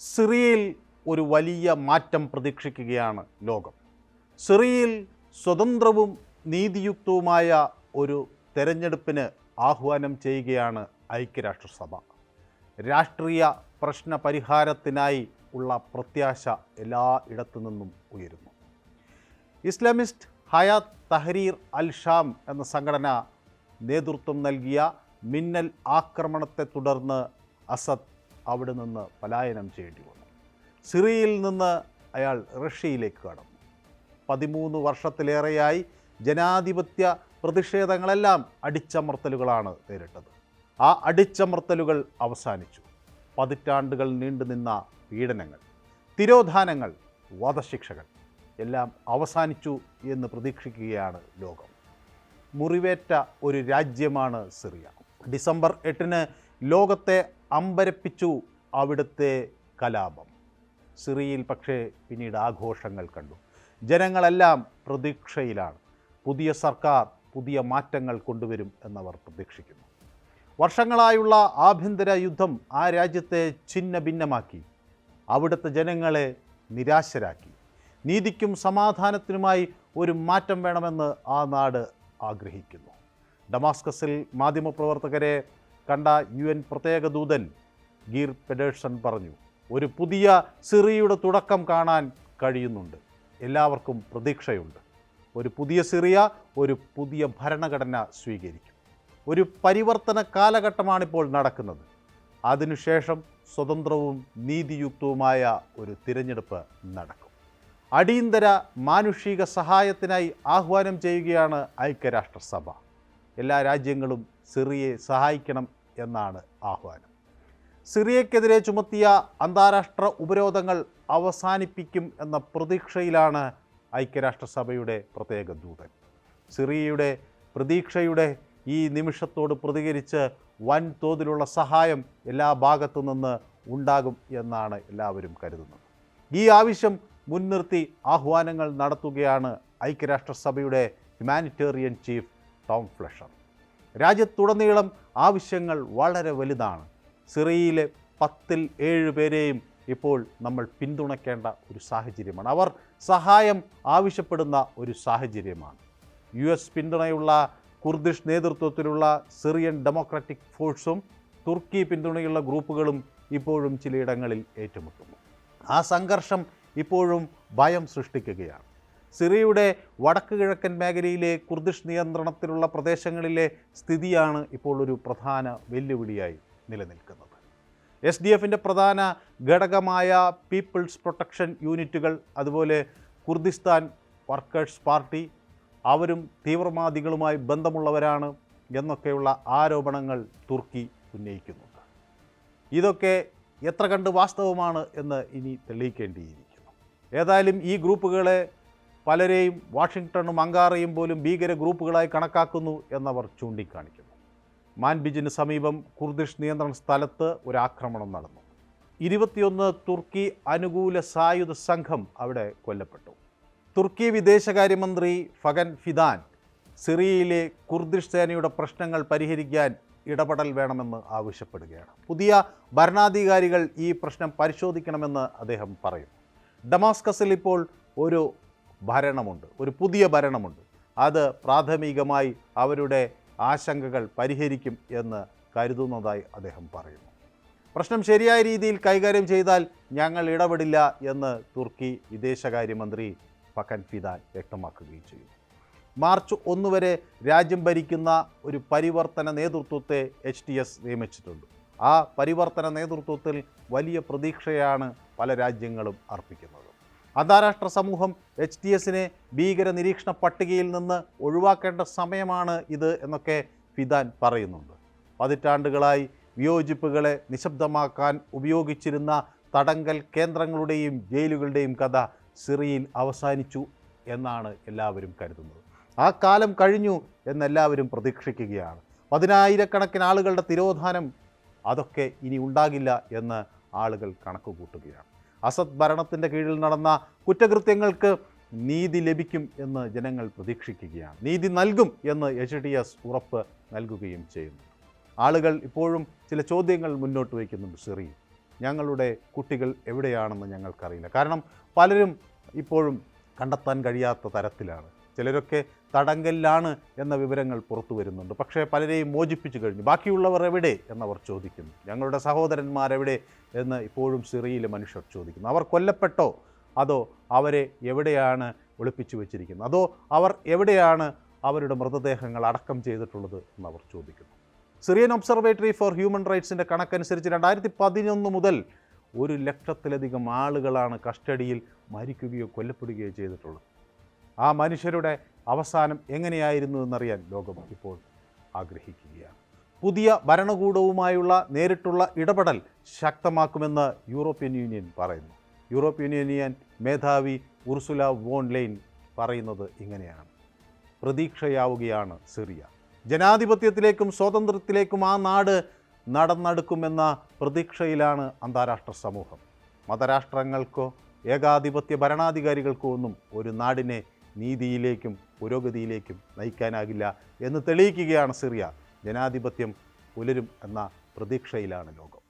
സിറിയയിൽ ഒരു വലിയ മാറ്റം പ്രതീക്ഷിക്കുകയാണ് ലോകം. സിറിയയിൽ സ്വതന്ത്രവും നീതിയുക്തവുമായ ഒരു തെരഞ്ഞെടുപ്പിന് ആഹ്വാനം ചെയ്യുകയാണ് ഐക്യരാഷ്ട്രസഭ. രാഷ്ട്രീയ പ്രശ്ന പരിഹാരത്തിനായി ഉള്ള പ്രത്യാശ എല്ലാ ഇടത്തു നിന്നും ഉയരുന്നു. Islamist Hayat Tahrir al Sham എന്ന സംഘടന നേതൃത്വം നൽകിയ മിന്നൽ ആക്രമണത്തെ തുടർന്ന് അസദ് അവിടെ നിന്ന് പലായനം ചെയ്യേണ്ടി വന്നു. സിറിയയിൽ നിന്ന് അയാൾ റഷ്യയിലേക്ക് കടന്നു. പതിമൂന്ന് വർഷത്തിലേറെയായി ജനാധിപത്യ പ്രതിഷേധങ്ങളെല്ലാം അടിച്ചമർത്തലുകളാണ് നേരിട്ടത്. ആ അടിച്ചമർത്തലുകൾ അവസാനിച്ചു. പതിറ്റാണ്ടുകൾ നീണ്ടുനിന്ന പീഡനങ്ങൾ തിരോധാനങ്ങൾ വധശിക്ഷകൾ എല്ലാം അവസാനിച്ചു എന്ന് പ്രതീക്ഷിക്കുകയാണ് ലോകം. മുറിവേറ്റ ഒരു രാജ്യമാണ് സിറിയ. ഡിസംബർ എട്ടിന് ലോകത്തെ അമ്പരപ്പിച്ചു അവിടുത്തെ കലാപം. സിറിയയിൽ പക്ഷേ പിന്നീട് ആഘോഷങ്ങൾ കണ്ടു. ജനങ്ങളെല്ലാം പ്രതീക്ഷയിലാണ്. പുതിയ സർക്കാർ പുതിയ മാറ്റങ്ങൾ കൊണ്ടുവരും എന്നവർ പ്രതീക്ഷിക്കുന്നു. വർഷങ്ങളായുള്ള ആഭ്യന്തര യുദ്ധം ആ രാജ്യത്തെ ഛിന്ന ഭിന്നമാക്കി അവിടുത്തെ ജനങ്ങളെ നിരാശരാക്കി. നീതിക്കും സമാധാനത്തിനുമായി ഒരു മാറ്റം വേണമെന്ന് ആ നാട് ആഗ്രഹിക്കുന്നു. ഡമാസ്കസിൽ മാധ്യമപ്രവർത്തകരെ കണ്ട യു എൻ പ്രത്യേക ദൂതൻ ഗീർ പെഡേഴ്സൺ പറഞ്ഞു ഒരു പുതിയ സിറിയയുടെ തുടക്കം കാണാൻ കഴിയുന്നുണ്ട്. എല്ലാവർക്കും പ്രതീക്ഷയുണ്ട്. ഒരു പുതിയ സിറിയ ഒരു പുതിയ ഭരണഘടന സ്വീകരിക്കും. ഒരു പരിവർത്തന കാലഘട്ടമാണിപ്പോൾ നടക്കുന്നത്. അതിനുശേഷം സ്വതന്ത്രവും നീതിയുക്തവുമായ ഒരു തിരഞ്ഞെടുപ്പ് നടക്കും. അടിയന്തര മാനുഷിക സഹായത്തിനായി ആഹ്വാനം ചെയ്യുകയാണ് ഐക്യരാഷ്ട്രസഭ. എല്ലാ രാജ്യങ്ങളും സിറിയയെ സഹായിക്കണം എന്നാണ് ആഹ്വാനം. സിറിയക്കെതിരെ ചുമത്തിയ അന്താരാഷ്ട്ര ഉപരോധങ്ങൾ അവസാനിപ്പിക്കും എന്ന പ്രതീക്ഷയിലാണ് ഐക്യരാഷ്ട്രസഭയുടെ പ്രത്യേക ദൂതൻ. സിറിയയുടെ പ്രതീക്ഷയുടെ ഈ നിമിഷത്തോട് പ്രതികരിച്ച് വൻതോതിലുള്ള സഹായം എല്ലാ ഭാഗത്തു നിന്ന് ഉണ്ടാകും എന്നാണ് എല്ലാവരും കരുതുന്നത്. ഈ ആവശ്യം മുൻനിർത്തി ആഹ്വാനങ്ങൾ നടത്തുകയാണ് ഐക്യരാഷ്ട്രസഭയുടെ ഹ്യൂമാനിറ്റേറിയൻ ചീഫ് ടോം ഫ്ലഷർ. രാജ്യത്തുടനീളം ആവശ്യങ്ങൾ വളരെ വലുതാണ്. സിറിയയിലെ പത്തിൽ ഏഴ് പേരെയും ഇപ്പോൾ നമ്മൾ പിന്തുണയ്ക്കേണ്ട ഒരു സാഹചര്യമാണ്. അവർ സഹായം ആവശ്യപ്പെടുന്ന ഒരു സാഹചര്യമാണ്. യു എസ് പിന്തുണയുള്ള കുർദിഷ് നേതൃത്വത്തിലുള്ള സിറിയൻ ഡെമോക്രാറ്റിക് ഫോഴ്സും തുർക്കി പിന്തുണയുള്ള ഗ്രൂപ്പുകളും ഇപ്പോഴും ചിലയിടങ്ങളിൽ ഏറ്റുമുട്ടുന്നു. ആ സംഘർഷം ഇപ്പോഴും ഭയം സൃഷ്ടിക്കുകയാണ്. സിറിയയുടെ വടക്ക് കിഴക്കൻ മേഖലയിലെ കുർദിഷ് നിയന്ത്രണത്തിലുള്ള പ്രദേശങ്ങളിലെ സ്ഥിതിയാണ് ഇപ്പോൾ ഒരു പ്രധാന വെല്ലുവിളിയായി നിലനിൽക്കുന്നത്. എസ് ഡി എഫിന്റെ പ്രധാന ഘടകമായ പീപ്പിൾസ് പ്രൊട്ടക്ഷൻ യൂണിറ്റുകൾ അതുപോലെ കുർദിസ്ഥാൻ വർക്കേഴ്സ് പാർട്ടി അവരും തീവ്രവാദികളുമായി ബന്ധമുള്ളവരാണ് എന്നൊക്കെയുള്ള ആരോപണങ്ങൾ തുർക്കി ഉന്നയിക്കുന്നുണ്ട്. ഇതൊക്കെ എത്ര കണ്ട് വാസ്തവമാണ് എന്ന് ഇനി തെളിയിക്കേണ്ടിയിരിക്കുന്നു. ഏതായാലും ഈ ഗ്രൂപ്പുകളെ പലരെയും വാഷിങ്ടണും അങ്കാറയും പോലും ഭീകര ഗ്രൂപ്പുകളായി കണക്കാക്കുന്നു എന്നവർ ചൂണ്ടിക്കാണിക്കുന്നു. മാൻബിജിന് സമീപം കുർദിഷ് നിയന്ത്രണ സ്ഥലത്ത് ഒരു ആക്രമണം നടന്നു. ഇരുപത്തിയൊന്ന് തുർക്കി അനുകൂല സായുധ സംഘം അവിടെ കൊല്ലപ്പെട്ടു. തുർക്കി വിദേശകാര്യമന്ത്രി ഫഗൻ ഫിദാൻ സിറിയയിലെ കുർദിഷ് സേനയുടെ പ്രശ്നങ്ങൾ പരിഹരിക്കാൻ ഇടപെടൽ വേണമെന്ന് ആവശ്യപ്പെടുകയാണ്. പുതിയ ഭരണാധികാരികൾ ഈ പ്രശ്നം പരിശോധിക്കണമെന്ന് അദ്ദേഹം പറയും ഡമാസ്കസിൽ ഇപ്പോൾ ഒരു ഭരണമുണ്ട്. ഒരു പുതിയ ഭരണമുണ്ട്. അത് പ്രാഥമികമായി അവരുടെ ആശങ്കകൾ പരിഹരിക്കും എന്ന് കരുതുന്നതായി അദ്ദേഹം പറയുന്നു. പ്രശ്നം ശരിയായ രീതിയിൽ കൈകാര്യം ചെയ്താൽ ഞങ്ങൾ ഇടപെടില്ല എന്ന് തുർക്കി വിദേശകാര്യമന്ത്രി ഫക്കൻ ഫിദാൻ വ്യക്തമാക്കുകയും ചെയ്തു മാർച്ച് ഒന്ന് വരെ രാജ്യം ഭരിക്കുന്ന ഒരു പരിവർത്തന നേതൃത്വത്തെ എച്ച് ടി എസ് നിയമിച്ചിട്ടുണ്ട്. ആ പരിവർത്തന നേതൃത്വത്തിൽ വലിയ പ്രതീക്ഷയാണ് പല രാജ്യങ്ങളും അർപ്പിക്കുന്നത്. അന്താരാഷ്ട്ര സമൂഹം എച്ച് ടി എസിനെ ഭീകര നിരീക്ഷണ പട്ടികയിൽ നിന്ന് ഒഴിവാക്കേണ്ട സമയമാണ് ഇത് എന്നൊക്കെ ഫിദാൻ പറയുന്നുണ്ട്. പതിറ്റാണ്ടുകളായി വിയോജിപ്പുകളെ നിശബ്ദമാക്കാൻ ഉപയോഗിച്ചിരുന്ന തടങ്കൽ കേന്ദ്രങ്ങളുടെയും ജയിലുകളുടെയും കഥ സിറിയയിൽ അവസാനിച്ചു എന്നാണ് എല്ലാവരും കരുതുന്നത്. ആ കാലം കഴിഞ്ഞു എന്നെല്ലാവരും പ്രതീക്ഷിക്കുകയാണ്. പതിനായിരക്കണക്കിന് ആളുകളുടെ തിരോധാനം അതൊക്കെ ഇനി ഉണ്ടാകില്ല എന്ന് ആളുകൾ കണക്ക് കൂട്ടുകയാണ് അസദ് ഭരണത്തിന്റെ കീഴിൽ നടന്ന കുറ്റകൃത്യങ്ങൾക്ക് നീതി ലഭിക്കും എന്ന് ജനങ്ങൾ പ്രതീക്ഷിക്കുകയാണ്. നീതി നൽകും എന്ന് എച്ച് ഡി എസ് ഉറപ്പ് നൽകുകയും ചെയ്യുന്നു. ആളുകൾ ഇപ്പോഴും ചില ചോദ്യങ്ങൾ മുന്നോട്ട് വയ്ക്കുന്നുണ്ട് സിറി. ഞങ്ങളുടെ കുട്ടികൾ എവിടെയാണെന്ന് ഞങ്ങൾക്കറിയില്ല. കാരണം പലരും ഇപ്പോഴും കണ്ടെത്താൻ കഴിയാത്ത തരത്തിലാണ്. ചിലരൊക്കെ തടങ്കലിലാണ് എന്ന വിവരങ്ങൾ പുറത്തു വരുന്നുണ്ട്. പക്ഷേ പലരെയും മോചിപ്പിച്ചു കഴിഞ്ഞു. ബാക്കിയുള്ളവർ എവിടെ എന്നവർ ചോദിക്കുന്നു. ഞങ്ങളുടെ സഹോദരന്മാരെവിടെ എന്ന് ഇപ്പോഴും സിറിയയിലെ മനുഷ്യർ ചോദിക്കുന്നു. അവർ കൊല്ലപ്പെട്ടോ? അതോ അവരെ എവിടെയാണ് ഒളിപ്പിച്ചു വെച്ചിരിക്കുന്നത്? അതോ അവർ എവിടെയാണ് അവരുടെ മൃതദേഹങ്ങൾ അടക്കം ചെയ്തിട്ടുള്ളത് എന്നവർ ചോദിക്കുന്നു. സിറിയൻ ഒബ്സർവേറ്ററി ഫോർ ഹ്യൂമൻ റൈറ്റ്സിന്റെ കണക്കനുസരിച്ച് രണ്ടായിരത്തി പതിനൊന്ന് മുതൽ ഒരു ലക്ഷത്തിലധികം ആളുകളാണ് കസ്റ്റഡിയിൽ മരിക്കുകയോ കൊല്ലപ്പെടുകയോ ചെയ്തിട്ടുള്ളത്. ആ മനുഷ്യരുടെ അവസാനം എങ്ങനെയായിരുന്നു എന്നറിയാൻ ലോകം ഇപ്പോൾ ആഗ്രഹിക്കുകയാണ്. പുതിയ ഭരണകൂടവുമായുള്ള നേരിട്ടുള്ള ഇടപെടൽ ശക്തമാക്കുമെന്ന് യൂറോപ്യൻ യൂണിയൻ പറയുന്നു. യൂറോപ്യൻ യൂണിയൻ മേധാവി ഉർസുല വോൺ ലൈൻ പറയുന്നത് ഇങ്ങനെയാണ്. പ്രതീക്ഷയാവുകയാണ് സിറിയ. ജനാധിപത്യത്തിലേക്കും സ്വാതന്ത്ര്യത്തിലേക്കും ആ നാട് നടന്നെടുക്കുമെന്ന പ്രതീക്ഷയിലാണ് അന്താരാഷ്ട്ര സമൂഹം. മതരാഷ്ട്രങ്ങൾക്കോ ഏകാധിപത്യ ഭരണാധികാരികൾക്കോ ഒന്നും ഒരു നാടിനെ നീതിയിലേക്കും പുരോഗതിയിലേക്കും നയിക്കാനാകില്ല എന്ന് തെളിയിക്കുകയാണ് സിറിയ. ജനാധിപത്യം പുലരും എന്ന പ്രതീക്ഷയിലാണ് ലോകം.